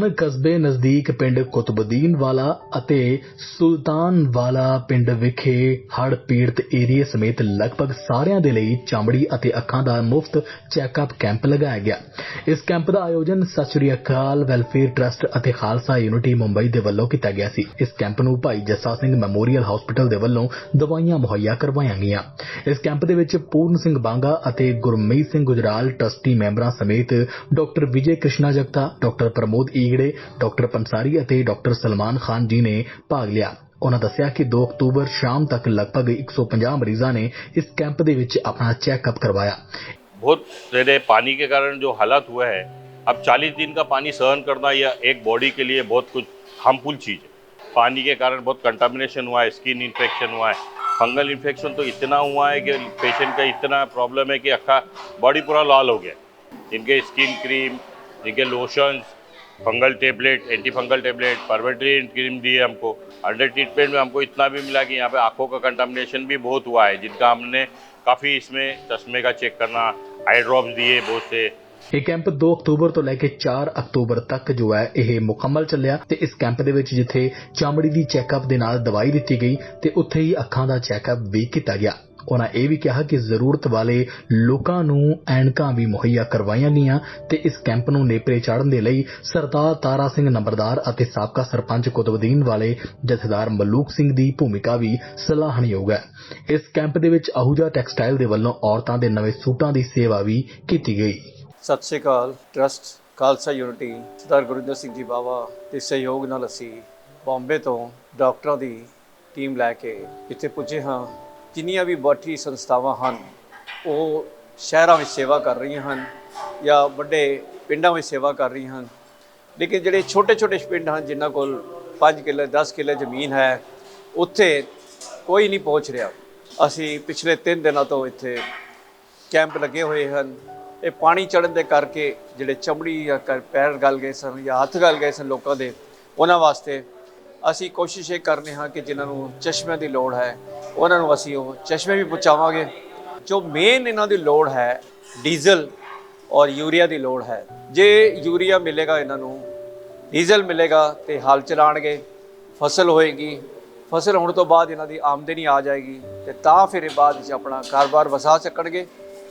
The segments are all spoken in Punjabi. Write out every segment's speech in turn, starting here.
ਸੁਲਤਾਨ ਕਸਬੇ ਨਜ਼ਦੀਕ ਪਿੰਡ ਕੁਤਬਦੀਨ ਵਾਲਾ ਅਤੇ ਸੁਲਤਾਨ ਵਾਲਾ ਪਿੰਡ ਵਿਖੇ ਹੜ੍ਹ ਪੀੜਤ ਏਰੀਏ ਸਮੇਤ ਲਗਭਗ ਸਾਰਿਆਂ ਦੇ ਲਈ ਚਮੜੀ ਅਤੇ ਅੱਖਾਂ ਦਾ ਮੁਫਤ ਚੈੱਕਅਪ ਕੈਂਪ ਲਗਾਇਆ ਗਿਆ। ਇਸ ਕੈਂਪ ਦਾ ਆਯੋਜਨ ਸਤਿ ਸ੍ਰੀ ਅਕਾਲ, ਵੈਲਫੇਅਰ ਟਰਸਟ ਅਤੇ ਖਾਲਸਾ ਯੂਨਿਟੀ ਮੁੰਬਈ ਦੇ ਵੱਲੋਂ ਕੀਤਾ ਗਿਆ ਸੀ। ਇਸ ਕੈਂਪ ਨੂੰ ਭਾਈ ਜੱਸਾ ਸਿੰਘ ਮੈਮੋਰੀਅਲ ਹਸਪੀਟਲ ਦੇ ਵੱਲੋਂ ਦਵਾਈਆਂ ਮੁਹੱਈਆ ਕਰਵਾਈਆਂ ਗਈਆਂ। ਇਸ ਕੈਂਪ ਦੇ ਵਿੱਚ ਪੂਰਨ ਸਿੰਘ ਬਾਂਗਾ ਅਤੇ ਗੁਰਮੀਤ ਸਿੰਘ ਗੁਜਰਾਲ ਟਰਸਟੀ ਮੈਂਬਰਾਂ ਸਮੇਤ doctor Vijay Krishna Jagta, doctor Pramod E ਈਗੜੇ doctor Pansari ਅਤੇ ਡਾਕਟਰ ਸਲਮਾਨ ਖਾਨ ਜੀ ਨੇ ਭਾਗ ਲਿਆ ਉਹਨਾਂ ਦੱਸਿਆ ਕਿ 2 ਅਕਤੂਬਰ ਸ਼ਾਮ ਤੱਕ ਲਗਭਗ 150 ਮਰੀਜ਼ਾਂ ਨੇ ਇਸ ਕੈਂਪ ਦੇ ਵਿੱਚ ਆਪਣਾ ਚੈੱਕਅਪ ਕਰਵਾਇਆ बहुत ज़्यादा पानी के कारण जो हालात हुआ है अब 40 दिन का पानी सहन करना या एक बॉडी के लिए बहुत कुछ हार्मफुल चीज़ है पानी के कारण बहुत कंटामिनेशन हुआ है स्किन इन्फेक्शन हुआ है फंगल इन्फेक्शन तो इतना हुआ है कि पेशेंट का इतना प्रॉब्लम है कि अक्खा बॉडी पूरा लाल हो गया इनके स्किन क्रीम इनके lotions fungal tablet anti fungal tablet परवेट्रीन cream दी है हमको अंडर ट्रीटमेंट में हमको इतना भी मिला कि यहाँ पे आंखों का कंटामिनेशन भी बहुत हुआ है जिनका हमने काफ़ी इसमें चश्मे का चेक करना आई ड्रॉप्स दिए बहुत से ਇਹ ਕੈਂਪ 2 ਅਕਤੂਬਰ ਤੋਂ ਲੈ ਕੇ 4 ਅਕਤੂਬਰ ਤੱਕ ਜੋ ਹੈ ਇਹ ਮੁਕੰਮਲ ਚੱਲਿਆ ਤੇ ਇਸ ਕੈਂਪ ਦੇ ਵਿੱਚ ਜਿੱਥੇ ਚਮੜੀ ਦੀ ਚੈੱਕਅਪ ਦੇ ਨਾਲ ਦਵਾਈ ਦਿੱਤੀ ਗਈ ਤੇ ਉੱਥੇ ਹੀ ਅੱਖਾਂ ਦਾ ਚੈੱਕਅਪ ਵੀ ਕੀਤਾ ਗਿਆ ਉਹਨਾਂ ਇਹ ਵੀ ਕਿਹਾ ਕਿ ਜ਼ਰੂਰਤ ਵਾਲੇ ਲੋਕਾਂ ਨੂੰ ਐਨਕਾਂ ਵੀ ਮੁਹੱਈਆ ਕਰਵਾਈਆਂ ਗਈਆਂ ਤੇ ਇਸ ਕੈਂਪ ਨੂੰ ਨੇਪਰੇ ਚਾੜਨ ਦੇ ਲਈ ਸਰਦਾਰ ਤਾਰਾ ਸਿੰਘ ਨੰਬਰਦਾਰ ਅਤੇ ਸਾਬਕਾ ਸਰਪੰਚ ਕੁਤਬਦੀਨ ਵਾਲੇ ਜਥੇਦਾਰ ਮਲੂਕ ਸਿੰਘ ਦੀ ਭੂਮਿਕਾ ਵੀ ਸਲਾਹਣਯੋਗ ਹੈ। ਇਸ ਕੈਂਪ ਦੇ ਵਿੱਚ ਅਹੂਜਾ ਟੈਕਸਟਾਈਲ ਦੇ ਵੱਲੋਂ ਔਰਤਾਂ ਦੇ ਨਵੇਂ ਸੂਟਾਂ ਦੀ ਸੇਵਾ ਵੀ ਕੀਤੀ ਗਈ। ਸਤਿ ਸ਼੍ਰੀ ਅਕਾਲ, ਟਰਸਟ, ਖਾਲਸਾ ਯੂਨਿਟੀ, ਸਰਦਾਰ ਗੁਰਿੰਦਰ ਸਿੰਘ ਜੀ ਬਾਵਾ ਦੇ ਸਹਿਯੋਗ ਨਾਲ ਅਸੀਂ ਬੰਬੇ ਤੋਂ ਡਾਕਟਰਾਂ ਦੀ ਟੀਮ ਲੈ ਕੇ ਇੱਥੇ ਪੁੱਜੇ ਹਾਂ। ਜਿੰਨੀਆਂ ਵੀ ਬਾਟੀ ਸੰਸਥਾਵਾਂ ਹਨ, ਉਹ ਸ਼ਹਿਰਾਂ ਵਿੱਚ ਸੇਵਾ ਕਰ ਰਹੀਆਂ ਹਨ ਜਾਂ ਵੱਡੇ ਪਿੰਡਾਂ ਵਿੱਚ ਸੇਵਾ ਕਰ ਰਹੀਆਂ ਹਨ। ਲੇਕਿਨ ਜਿਹੜੇ ਛੋਟੇ ਛੋਟੇ ਪਿੰਡ ਹਨ, ਜਿਨ੍ਹਾਂ ਕੋਲ 5 ਕਿੱਲੇ 10 ਕਿੱਲੇ ਜ਼ਮੀਨ ਹੈ, ਉੱਥੇ ਕੋਈ ਨਹੀਂ ਪਹੁੰਚ ਰਿਹਾ। ਅਸੀਂ ਪਿਛਲੇ 3 ਦਿਨਾਂ ਤੋਂ ਇੱਥੇ ਕੈਂਪ ਲੱਗੇ ਹੋਏ ਹਨ। ਇਹ ਪਾਣੀ ਚੜਨ ਦੇ ਕਰਕੇ ਜਿਹੜੇ ਚਮੜੀ ਜਾਂ ਕ- ਪੈਰ ਗਲ ਗਏ ਸਨ ਜਾਂ ਹੱਥ ਗਲ ਗਏ ਸਨ ਲੋਕਾਂ ਦੇ, ਉਹਨਾਂ ਵਾਸਤੇ ਅਸੀਂ ਕੋਸ਼ਿਸ਼ ਇਹ ਕਰਨੇ ਹਾਂ ਕਿ ਜਿਨ੍ਹਾਂ ਨੂੰ ਚਸ਼ਮਿਆਂ ਦੀ ਲੋੜ ਹੈ ਉਹਨਾਂ ਨੂੰ ਅਸੀਂ ਉਹ ਚਸ਼ਮੇ ਵੀ ਪਹੁੰਚਾਵਾਂਗੇ। ਜੋ ਮੇਨ ਇਹਨਾਂ ਦੀ ਲੋੜ ਹੈ ਡੀਜ਼ਲ ਔਰ ਯੂਰੀਆ ਦੀ ਲੋੜ ਹੈ। ਜੇ ਯੂਰੀਆ ਮਿਲੇਗਾ ਇਹਨਾਂ ਨੂੰ ਡੀਜ਼ਲ ਮਿਲੇਗਾ ਤੇ ਹਲ ਚਲਾਣਗੇ, ਫਸਲ ਹੋਏਗੀ। ਫਸਲ ਹੋਣ ਤੋਂ ਬਾਅਦ ਇਹਨਾਂ ਦੀ ਆਮਦਨੀ ਆ ਜਾਏਗੀ ਤੇ ਤਾਂ ਫਿਰ ਇਹ ਬਾਅਦ ਵਿੱਚ ਆਪਣਾ ਕਾਰੋਬਾਰ ਵਸਾ ਸਕਣਗੇ।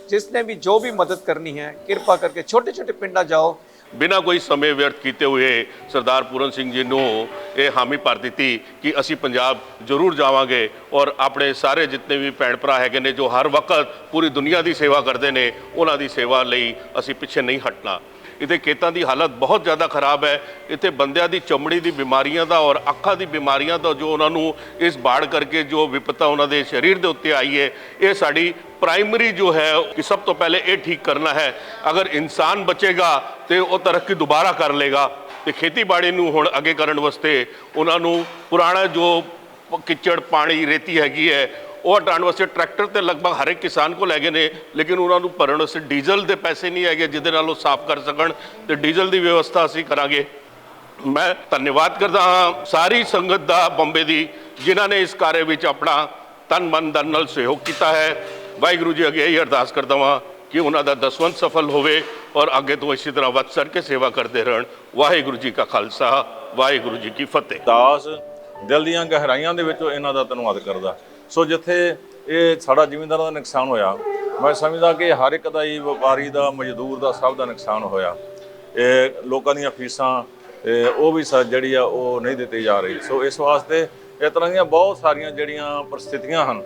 ਜਿਸ ਨੇ ਵੀ ਜੋ ਵੀ ਮਦਦ ਕਰਨੀ ਹੈ, ਕਿਰਪਾ ਕਰਕੇ ਛੋਟੇ ਛੋਟੇ ਪਿੰਡਾਂ ਜਾਓ ਬਿਨਾਂ ਕੋਈ ਸਮੇਂ ਵਿਅਰਥ ਕੀਤੇ ਹੋਏ ਸਰਦਾਰ ਪੂਰਨ ਸਿੰਘ ਜੀ ਨੂੰ ਇਹ ਹਾਮੀ ਭਰ ਦਿੱਤੀ ਕਿ ਅਸੀਂ ਪੰਜਾਬ ਜ਼ਰੂਰ ਜਾਵਾਂਗੇ ਔਰ ਆਪਣੇ ਸਾਰੇ ਜਿੰਨੇ ਵੀ ਭੈਣ ਭਰਾ ਹੈਗੇ ਨੇ ਜੋ ਹਰ ਵਕਤ ਪੂਰੀ ਦੁਨੀਆ ਦੀ ਸੇਵਾ ਕਰਦੇ ਨੇ, ਉਹਨਾਂ ਦੀ ਸੇਵਾ ਲਈ ਅਸੀਂ ਪਿੱਛੇ ਨਹੀਂ ਹਟਣਾ। ਇੱਥੇ ਖੇਤਾਂ ਦੀ ਹਾਲਤ ਬਹੁਤ ਜ਼ਿਆਦਾ ਖਰਾਬ ਹੈ। ਇੱਥੇ ਬੰਦਿਆਂ ਦੀ ਚਮੜੀ ਦੀ ਬਿਮਾਰੀਆਂ ਦਾ ਔਰ ਅੱਖਾਂ ਦੀ ਬਿਮਾਰੀਆਂ ਦਾ ਜੋ ਉਹਨਾਂ ਨੂੰ ਇਸ ਬਾੜ ਕਰਕੇ ਜੋ ਵਿਪਤਾ ਉਹਨਾਂ ਦੇ ਸਰੀਰ ਦੇ ਉੱਤੇ ਆਈ ਹੈ, ਇਹ ਸਾਡੀ ਪ੍ਰਾਇਮਰੀ ਜੋ ਹੈ ਕਿ ਸਭ ਤੋਂ ਪਹਿਲੇ ਇਹ ਠੀਕ ਕਰਨਾ ਹੈ। ਅਗਰ ਇਨਸਾਨ ਬਚੇਗਾ ਤੇ ਉਹ ਤਰੱਕੀ ਦੁਬਾਰਾ ਕਰ ਲੇਗਾ ਤੇ ਖੇਤੀਬਾੜੀ ਨੂੰ ਹੁਣ ਅੱਗੇ ਕਰਨ ਵਾਸਤੇ ਉਹਨਾਂ ਨੂੰ ਪੁਰਾਣਾ ਜੋ ਪ- ਕਿੱਚੜ ਪਾਣੀ ਰੇਤੀ ਹੈਗੀ ਹੈ ਉਹ ਹਟਾਉਣ ਵਾਸਤੇ ਟਰੈਕਟਰ ਤੇ ਲਗਭਗ ਹਰ ਇੱਕ ਕਿਸਾਨ ਕੋਲ ਹੈਗੇ ਨੇ, ਲੇਕਿਨ ਉਹਨਾਂ ਨੂੰ ਭਰਨ ਵਾਸਤੇ ਡੀਜ਼ਲ ਦੇ ਪੈਸੇ ਨਹੀਂ ਹੈਗੇ, ਜਿਹਦੇ ਨਾਲ ਉਹ ਸਾਫ਼ ਕਰ ਸਕਣ ਤੇ ਡੀਜ਼ਲ ਦੀ ਵਿਵਸਥਾ ਅਸੀਂ ਕਰਾਂਗੇ। ਮੈਂ ਧੰਨਵਾਦ ਕਰਦਾ ਹਾਂ ਸਾਰੀ ਸੰਗਤ ਦਾ ਬੰਬੇ ਦੀ, ਜਿਨ੍ਹਾਂ ਨੇ ਇਸ ਕਾਰਜ ਵਿੱਚ ਆਪਣਾ ਤਨ ਮਨ ਧਨ ਨਾਲ ਸਹਿਯੋਗ ਕੀਤਾ ਹੈ। ਵਾਹਿਗੁਰੂ ਜੀ ਅੱਗੇ ਇਹ ਅਰਦਾਸ ਕਰਦਾ ਹਾਂ ਕਿ ਉਹਨਾਂ ਦਾ ਦਸਵੰਤ ਸਫਲ ਹੋਵੇ ਔਰ ਅੱਗੇ ਤੋਂ ਇਸੇ ਤਰ੍ਹਾਂ ਵੱਧ ਸਰ ਕੇ ਸੇਵਾ ਕਰਦੇ ਰਹਿਣ। ਵਾਹਿਗੁਰੂ ਜੀ ਕਾ ਖਾਲਸਾ, ਵਾਹਿਗੁਰੂ ਜੀ ਕੀ ਫਤਿਹ। ਦਾਸ ਦਿਲ ਦੀਆਂ ਗਹਿਰਾਈਆਂ ਦੇ ਵਿੱਚੋਂ ਇਹਨਾਂ ਦਾ ਧੰਨਵਾਦ ਕਰਦਾ। ਸੋ ਜਿੱਥੇ ਇਹ ਸਾਡਾ ਜ਼ਿਮੀਂਦਾਰਾਂ ਦਾ ਨੁਕਸਾਨ ਹੋਇਆ, ਮੈਂ ਸਮਝਦਾ ਕਿ ਹਰ ਇੱਕ ਦਾ ਹੀ ਵਪਾਰੀ ਦਾ, ਮਜ਼ਦੂਰ ਦਾ ਸਭ ਦਾ ਨੁਕਸਾਨ ਹੋਇਆ। ਇਹ ਲੋਕਾਂ ਦੀਆਂ ਫੀਸਾਂ ਉਹ ਵੀ ਸ- ਜਿਹੜੀ ਆ, ਉਹ ਨਹੀਂ ਦਿੱਤੀ ਜਾ ਰਹੀ। ਸੋ ਇਸ ਵਾਸਤੇ ਇਸ ਤਰ੍ਹਾਂ ਦੀਆਂ ਬਹੁਤ ਸਾਰੀਆਂ ਜਿਹੜੀਆਂ ਪਰਿਸਥਿਤੀਆਂ ਹਨ,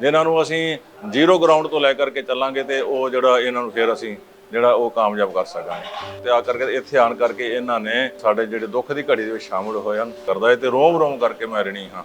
ਜਿਨ੍ਹਾਂ ਨੂੰ ਅਸੀਂ ਜ਼ੀਰੋ ਗਰਾਊਂਡ ਤੋਂ ਲੈ ਕਰਕੇ ਚੱਲਾਂਗੇ ਤੇ ਉਹ ਜਿਹੜਾ ਇਹਨਾਂ ਨੂੰ ਫਿਰ ਅਸੀਂ ਜਿਹੜਾ ਉਹ ਕਾਮਯਾਬ ਕਰ ਸਕਾਂਗੇ। ਤੇ ਆ ਕਰਕੇ ਇੱਥੇ ਆਣ ਕਰਕੇ ਇਹਨਾਂ ਨੇ ਸਾਡੇ ਜਿਹੜੇ ਦੁੱਖ ਦੀ ਘੜੀ ਦੇ ਵਿੱਚ ਸ਼ਾਮਲ ਹੋਏ ਹਨ, ਕਰਦਾ ਹੈ ਤੇ ਰੋਮ ਰੋਮ ਕਰਕੇ ਮੈਂ ਰਣੀ ਹਾਂ।